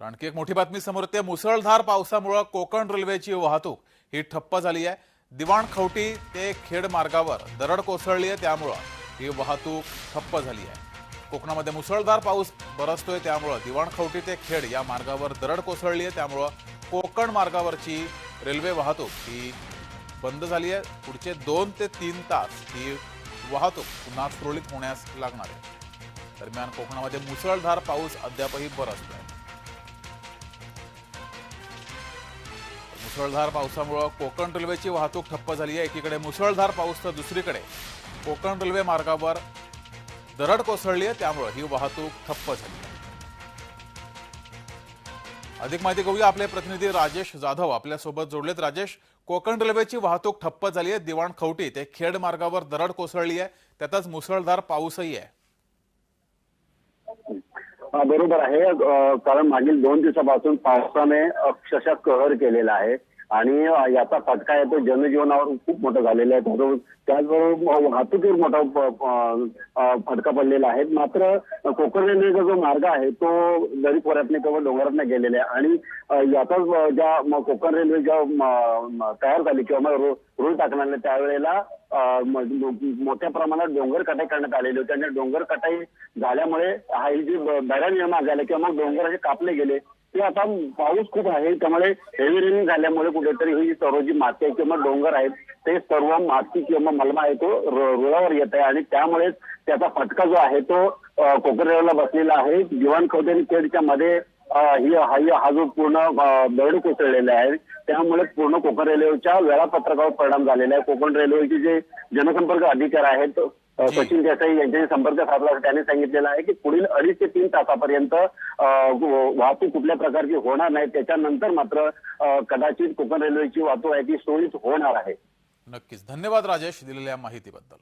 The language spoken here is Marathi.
आणखी एक मोठी बातमी समोर येते. मुसळधार पावसामुळं कोकण रेल्वेची वाहतूक ही ठप्प झाली आहे. दिवाण खवटी ते खेड मार्गावर दरड कोसळली आहे त्यामुळं ही वाहतूक ठप्प झाली आहे. कोकणामध्ये मुसळधार पाऊस बरसतोय त्यामुळं दिवाण खवटी ते खेड या मार्गावर दरड कोसळली आहे त्यामुळं कोकण मार्गावरची रेल्वे वाहतूक ही बंद झाली आहे. पुढचे दोन ते तीन तास ही वाहतूक पुन्हा सुरळीत होण्यास लागणार आहे. दरम्यान कोकणामध्ये मुसळधार पाऊस अद्यापही बरसतोय. मुसळधार पावसामुळं कोकण रेल्वेची वाहतूक ठप्प झाली आहे. एकीकडे मुसळधार पाऊस तर दुसरीकडे. कोकण रेल्वे मार्गावर दरड कोसळली आहे त्यामुळं ही वाहतूक ठप्प झाली. आहे अधिक माहिती घेऊया आपले प्रतिनिधी राजेश जाधव. आपल्यासोबत जोडलेत राजेश कोकण रेल्वेची वाहतूक ठप्प झाली आहे दिवाण खवटी ते खेड मार्गावर दरड कोसळली आहे त्यातच मुसळधार पाऊसही आहे. बरोबर आहे. कारण मागील दोन दिवसापासून पावसाने अक्षरशः कहर केलेला आहे. आणि याचा फटका आहे तो जनजीवनावर खूप मोठा झालेला आहे. त्याचबरोबर त्याचबरोबर वाहतुकीवर मोठा फटका पडलेला आहे. मात्र कोकण रेल्वेचा जो मार्ग आहे तो दरी खोऱ्यातने किंवा डोंगरातने गेलेला आहे. आणि याचा याचाच ज्या कोकण रेल्वे ज्या तयार झाली किंवा मग रू- रूळ त्यावेळेला मोठ्या प्रमाणात डोंगर कटाई करण्यात आलेली होती. आणि डोंगर कटाई झाल्यामुळे हा जी बऱ्या निर्माण झाल्या किंवा मग डोंगर असे कापले गेले ते आता पाऊस खूप आहे त्यामुळे हेवी रेनिंग झाल्यामुळे कुठेतरी ही सर्व जी माती आहे किंवा डोंगर आहेत ते सर्व माती किंवा मलमा आहे तो रुळावर येत आहे आणि त्यामुळेच त्याचा फटका जो आहे तो कोकरेला कोकण रेल्वेला बसलेला आहे. जीवन खवटे आणि खेडच्या मध्ये ही हा जो पूर्ण अ, दरड कोसळलेला आहे त्यामुळे पूर्ण कोकण रेल्वेच्या वेळापत्रकावर परिणाम झालेला आहे. कोकण रेल्वेचे जे जनसंपर्क अधिकारी आहेत सचिन देसाई यांच्याशी संपर्क साधला. त्यांनी सांगितलेलं आहे की पुढील अडीच ते तीन तासापर्यंत वाहतूक कुठल्या प्रकारची होणार नाही. त्याच्यानंतर मात्र कदाचित कोकण रेल्वेची वाहतूक आहे ती सुरळीत होणार आहे. नक्कीच. धन्यवाद राजेश दिलेल्या माहितीबद्दल.